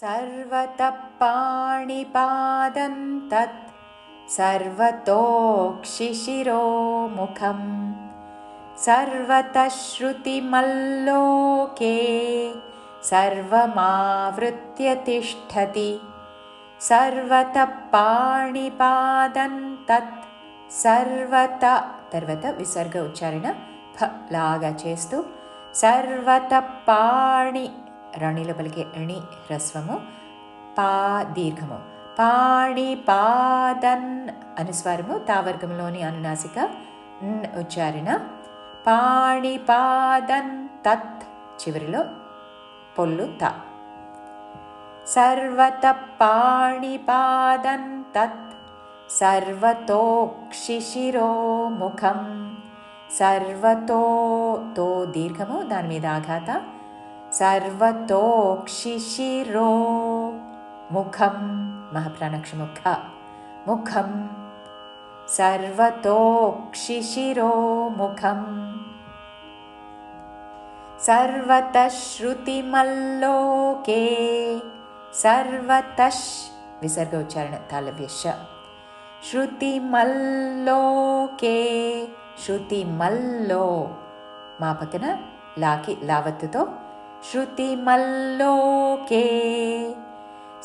सर्वतपाणिपादं तत् सर्वतोक्षिशिरोमुखं सर्वतश्रुतिमल्लोके सर्वमावृत्य तिष्ठति सर्वतः पाणिपादं तत् सर्वत तर्वत विसर्ग उच्चारेण फ लागचेस्तु सर्वतः पाणि రణిలో పలికే ఎణి హ్రస్వము. పా దీర్ఘము. పాణి పాదన్ అనుస్వారము తావర్గంలోని అనునాసిక ఉచ్చారణ. పాణి పాదన్ తత్ చివరిలో పొల్లు త. సర్వత పాణిపాదన్ తత్ సర్వతోక్షిశిరోముఖం సర్వతో తో దీర్ఘము దాని మీద ఆఘాత. सर्वतोक्षिशिरो। मुखं महप्राणक्षमुख मुखं। सर्वतोक्षिशिरो मुखम् सर्वतश्रुतिमल्लोके सर्वतश् विसर्ग उच्चारण तालव्यश ಶ್ರುತಿಮಲ್ಲೋಕೆ ಶ್ರುತಿಮಲ್ಲೋ ಮಾ ಪಕ್ಕನ ಲಾಕಿ ಲಾವತ್ತುతో श्रुतिमल्लोके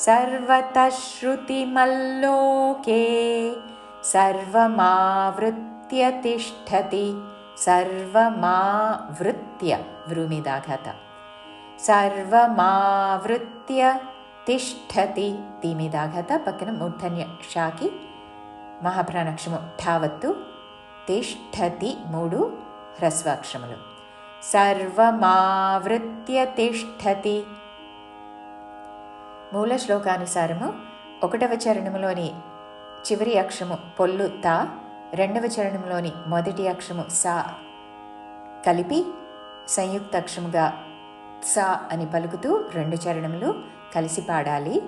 सर्वतश्रुतिमल्लोके सर्वमावृत्य तिष्ठति सर्वमावृत्य वृमिदाघात सर्वमावृत्य तिष्ठति तीमिदाघात पक्कन मूर्धन्य शाकि మహాప్రాణాక్షము ఠావత్తు తిష్టతి మూడు హ్రస్వాక్షములు సర్వమావృత్య తిష్టతి. మూల శ్లోకానుసారము ఒకటవ చరణములోని చివరి అక్షము పొల్లు తా రెండవ చరణంలోని మొదటి అక్షము సా కలిపి సంయుక్త అక్షముగా సా అని పలుకుతూ రెండు చరణములు కలిసి పాడాలి.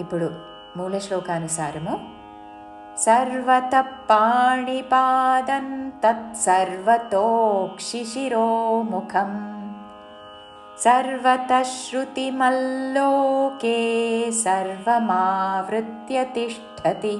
ఇప్పుడు మూల శ్లోకానుసారము सर्वतः पाणिपादं तत्सर्वतोक्षिशिरोमुखं सर्वतः श्रुतिमल्लोके सर्वमावृत्य तिष्ठति